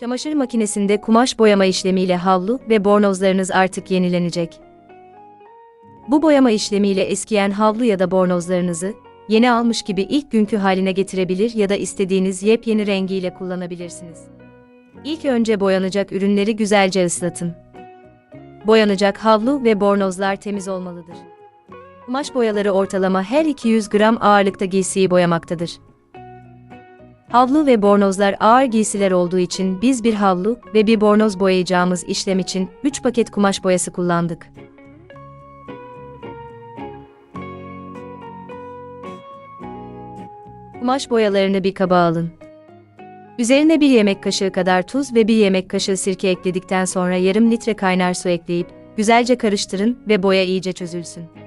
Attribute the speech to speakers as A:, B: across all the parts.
A: Çamaşır makinesinde kumaş boyama işlemiyle havlu ve bornozlarınız artık yenilenecek. Bu boyama işlemiyle eskiyen havlu ya da bornozlarınızı, yeni almış gibi ilk günkü haline getirebilir ya da istediğiniz yepyeni rengiyle kullanabilirsiniz. İlk önce boyanacak ürünleri güzelce ıslatın. Boyanacak havlu ve bornozlar temiz olmalıdır. Kumaş boyaları ortalama her 200 gram ağırlıkta giysiyi boyamaktadır. Havlu ve bornozlar ağır giysiler olduğu için biz bir havlu ve bir bornoz boyayacağımız işlem için 3 paket kumaş boyası kullandık. Kumaş boyalarını bir kaba alın. Üzerine bir yemek kaşığı kadar tuz ve bir yemek kaşığı sirke ekledikten sonra yarım litre kaynar su ekleyip güzelce karıştırın ve boya iyice çözülsün.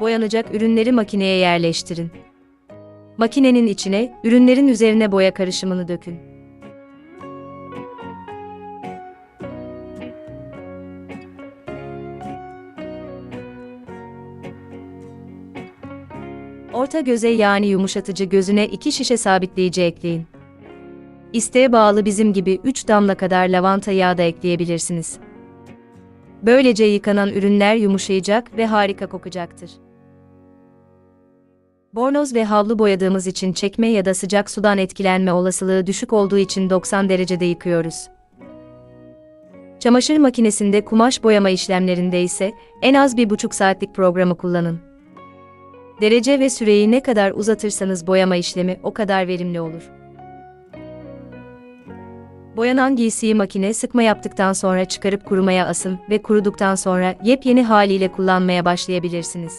A: Boyanacak ürünleri makineye yerleştirin. Makinenin içine, ürünlerin üzerine boya karışımını dökün. Orta göze yani yumuşatıcı gözüne iki şişe sabitleyici ekleyin. İsteğe bağlı bizim gibi 3 damla kadar lavanta yağı da ekleyebilirsiniz. Böylece yıkanan ürünler yumuşayacak ve harika kokacaktır. Bornoz ve havlu boyadığımız için çekme ya da sıcak sudan etkilenme olasılığı düşük olduğu için 90 derecede yıkıyoruz. Çamaşır makinesinde kumaş boyama işlemlerinde ise en az bir buçuk saatlik programı kullanın. Derece ve süreyi ne kadar uzatırsanız boyama işlemi o kadar verimli olur. Boyanan giysiyi makine sıkma yaptıktan sonra çıkarıp kurumaya asın ve kuruduktan sonra yepyeni haliyle kullanmaya başlayabilirsiniz.